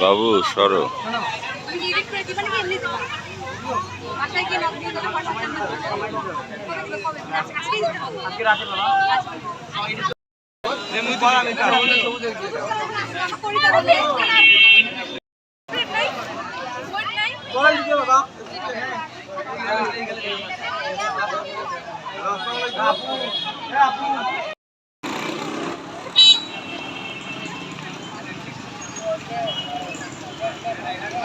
বাবু সরো।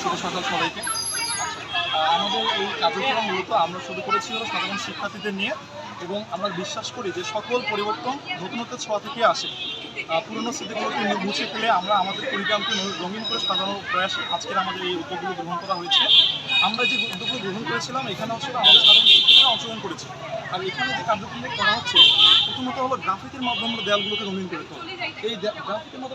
শুভ সকাল সবাইকে আমাদের এই কার্যক্রম মূলত আমরা শুরু করেছিলাম সাধারণ শিক্ষার্থীদের নিয়ে এবং আমরা বিশ্বাস করি যে সকল পরিবর্তন নতুনত্বের ছোঁয়া থেকে আসে। পুরনো স্মৃতিগুলোকে মুছে ফেলে আমরা আমাদের পরিগ্রামকে রঙিন করে সাজানোর প্রয়াস আজকের আমাদের এই উদ্যোগগুলো গ্রহণ করা হয়েছে। আমরা যে উদ্যোগগুলো গ্রহণ করেছিলাম, এখানে হচ্ছে আমাদের সাধারণ শিক্ষার্থীরা অংশগ্রহণ করেছে। আর এখানে যে কার্যক্রমগুলো করা হচ্ছে, প্রথমত হলো গ্রাফিকের মাধ্যমে দেয়ালগুলোকে রঙিন করে তোলা। এই গ্রাফিকের মতো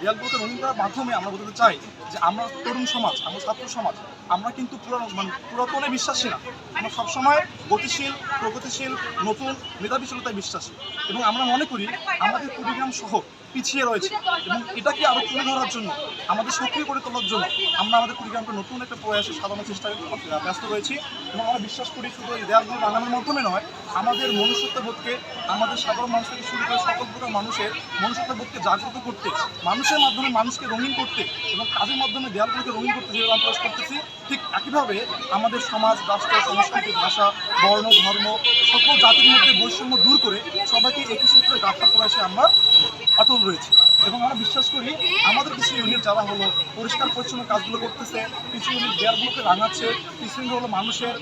দেয়ালগুলোকে রঙিন করার মাধ্যমে আমরা বলতে চাই যে আমরা তরুণ সমাজ, আমরা ছাত্র সমাজ, আমরা কিন্তু পুরানো মানে পুরাতনে বিশ্বাসী না। আমরা সবসময় গতিশীল, প্রগতিশীল, নতুন মেধাবিশীলতায় বিশ্বাসী। এবং আমরা মনে করি আমাদের কুড়িগ্রাম শহর পিছিয়ে রয়েছে। এবং এটাকে আরও তুলে ধরার জন্য, আমাদের সক্রিয় করে তোলার জন্য আমরা আমাদের কুড়িগ্রামকে নতুন একটা প্রয়াসে সাজানোর চেষ্টায় ব্যস্ত রয়েছি এবং আমরা বিশ্বাস করি শুধু এই দেয়ালগুলো বানানোর মাধ্যমে নয়, আমাদের মনুষ্যত্ববোধকে আমাদের সাধারণ মানুষ থেকে শুরু করে সকল প্রকার মানুষের মনুষ্যত্ববোধকে জাগ্রত করতে, মানুষের মাধ্যমে মানুষকে রঙিন করতে এবং কাজের মাধ্যমে দেয়ালগুলোকে রঙিন করতে যেভাবে আমরা করতেছি, ঠিক একইভাবে আমাদের সমাজ, রাষ্ট্র, সংস্কৃতি, ভাষা, বর্ণ, ধর্ম, সকল জাতির মধ্যে বৈষম্য দূর করে সবাইকে একই সূত্রে গাঁথার প্রয়াসে আমরা অটল রয়েছে। এবং আমরা বিশ্বাস করি আমাদের কিছু ইউনিট যারা হলো পরিষ্কার পরিচ্ছন্ন কাজগুলো করতেছে, কিছু ইউনিট দেয়ালগুলোকে রাঙাচ্ছে, কিছু ইউনিট হলো মানুষের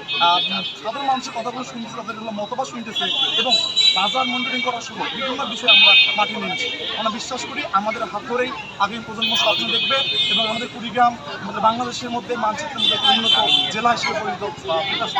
সাধারণ মানুষের কথাগুলো শুনতেছে, তাদের হলো মতবাদ শুনতেছে এবং বাজার মনিটরিং করার সহ বিভিন্ন বিষয়ে আমরা মাঠে নিয়েছি আমরা বিশ্বাস করি আমাদের হাত ধরেই আগামী প্রজন্ম স্বপ্ন দেখবে এবং আমাদের কুড়িগ্রাম, আমাদের বাংলাদেশের মধ্যে মানচিত্রের মধ্যে উন্নত জেলা হিসেবে পরিণত বিকাশ